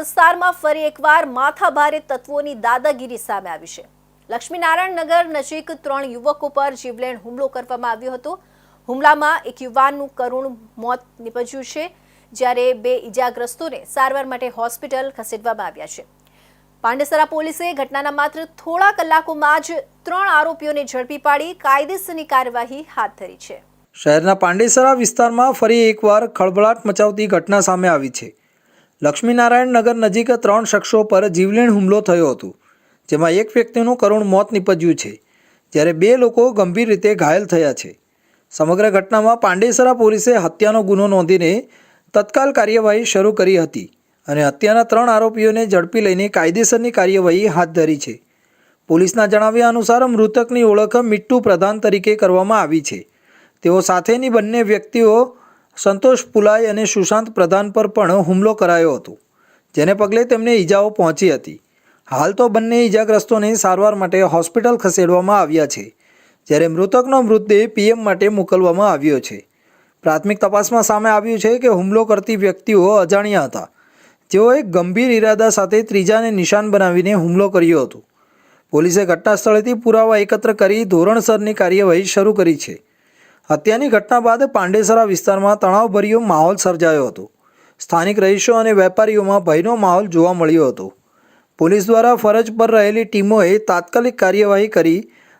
વિસ્તારમાં ફરી એકવાર માથાભારે તત્વોની દાદાગીરી સામે આવી છે. લક્ષ્મીનારાયણ નગર નજીક ત્રણ યુવકો પર જીવલેણ હુમલો કરવામાં આવ્યો હતો. હુમલામાં એક યુવાનનું કરુણ મોત નીપજ્યું છે, જ્યારે બે ઈજાગ્રસ્તોને સારવાર માટે હોસ્પિટલ ખસેડવામાં આવ્યા છે. પાંડેસરા પોલીસે ઘટનાના માત્ર થોડા કલાકોમાં જ ત્રણ આરોપીઓને ઝડપી પાડી કાયદેસરની કાર્યવાહી હાથ ધરી છે. શહેરના પાંડેસરા વિસ્તારમાં ફરી એકવાર ખળભળાટ મચાવતી ઘટના સામે આવી છે. લક્ષ્મીનારાયણ નગર નજીક ત્રણ શખ્સો પર જીવલેણ હુમલો થયો હતો, જેમાં એક વ્યક્તિનું કરુણ મોત નીપજ્યું છે, જ્યારે બે લોકો ગંભીર રીતે ઘાયલ થયા છે. સમગ્ર ઘટનામાં પાંડેસરા પોલીસે હત્યાનો ગુનો નોંધીને તત્કાલ કાર્યવાહી શરૂ કરી હતી અને હત્યાના ત્રણ આરોપીઓને ઝડપી લઈને કાયદેસરની કાર્યવાહી હાથ ધરી છે. પોલીસના જણાવ્યા અનુસાર મૃતકની ઓળખ મિટ્ટુ પ્રધાન તરીકે કરવામાં આવી છે. તેઓ સાથેની બંને વ્યક્તિઓ સંતોષ પુલાઈ અને સુશાંત પ્રધાન પર પણ હુમલો કરાયો હતો, જેને પગલે તેમને ઈજાઓ પહોંચી હતી. હાલ તો બંને ઈજાગ્રસ્તોને સારવાર માટે હોસ્પિટલ ખસેડવામાં આવ્યા છે, જ્યારે મૃતકનો મૃતદેહ પીએમ માટે મોકલવામાં આવ્યો છે. પ્રાથમિક તપાસમાં સામે આવ્યું છે કે હુમલો કરતી વ્યક્તિઓ અજાણ્યા હતા. જેઓએ ગંભીર ઇરાદા સાથે ત્રીજાને નિશાન બનાવીને હુમલો કર્યો હતો. પોલીસે ઘટના સ્થળેથી પુરાવા એકત્ર કરી ધોરણસરની કાર્યવાહી શરૂ કરી છે. હત્યાની ઘટના બાદ પાંડેસરા વિસ્તારમાં તણાવભર્યો માહોલ સર્જાયો હતો સ્થાનિક રહીશો અને વેપારીઓમાં ભયનો માહોલ જોવા મળ્યો હતો પોલીસ દ્વારા ફરજ પર રહેલી ટીમોએ તાત્કાલિક કાર્યવાહી કરી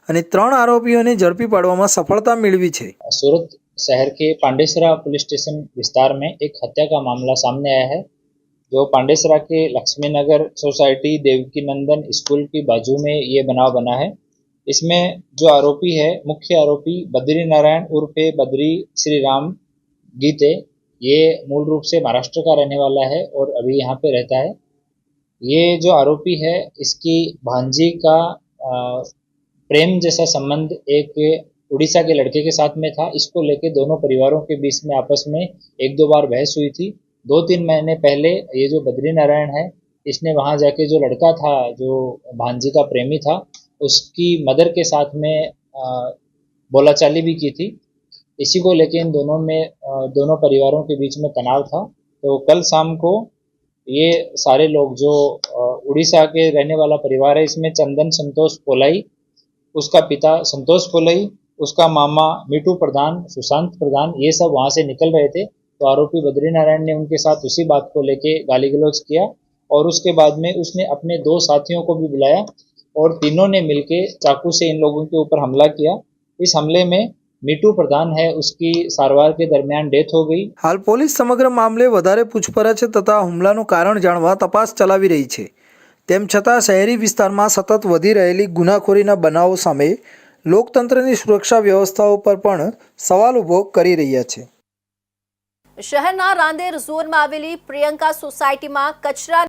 અને ત્રણ આરોપીઓને ઝડપી પાડવામાં સફળતા મેળવી છે सूरत शहर के पांडेसरा पुलिस स्टेशन विस्तार में एक हत्या का मामला सामने आया है जो पांडेसरा के लक्ष्मी नगर सोसाइटी देवकी नंदन स्कूल की बाजू में ये बनाव बना है इसमें जो आरोपी है, मुख्य आरोपी बद्री नारायण उर्फे बद्री श्री राम गीते, ये मूल रूप से महाराष्ट्र का रहने वाला है और अभी यहाँ पे रहता है। ये जो आरोपी है, इसकी भांजी का प्रेम जैसा संबंध एक उड़ीसा के लड़के के साथ में था। इसको लेके दोनों परिवारों के बीच में आपस में एक दो बार बहस हुई थी। दो तीन महीने पहले ये जो बद्री नारायण है, इसने वहाँ जाके जो लड़का था, जो भांजी का प्रेमी था उसकी मदर के साथ में बोलाचाली भी की थी। इसी को लेके इन दोनों में दोनों परिवारों के बीच में तनाव था। तो कल शाम को ये सारे लोग जो उड़ीसा के रहने वाला परिवार है, इसमें चंदन संतोष पोलाई उसका पिता संतोष पोलाई उसका मामा मिटू प्रधान, सुशांत प्रधान, ये सब वहाँ से निकल रहे थे। तो आरोपी बद्री नारायण ने उनके साथ उसी बात को लेके गाली गलौज किया और उसके बाद में उसने अपने दो साथियों को भी बुलाया। और तीनों ने मिलके चाकू से इन लोगों के ऊपर हमला किया इस हमले में मीठू प्रधान है उसकी सारवार के दरमियान डेथ हो गई હાલ પોલીસ સમગ્ર મામલે વધારે પૂછપરછ તથા હુમલાનું કારણ જાણવા તપાસ ચલાવી રહી છે તેમ છતાં શહેરી વિસ્તારમાં સતત વધી રહેલી ગુનાખોરીના બનાવો સામે લોકતંત્રની સુરક્ષા વ્યવસ્થાઓ પર પણ સવાલ ઊભો કરી રહ્યા છે શહેરના રાંદેર ઝોનમાં આવેલી પ્રિયંકા સોસાયટીમાં કચરા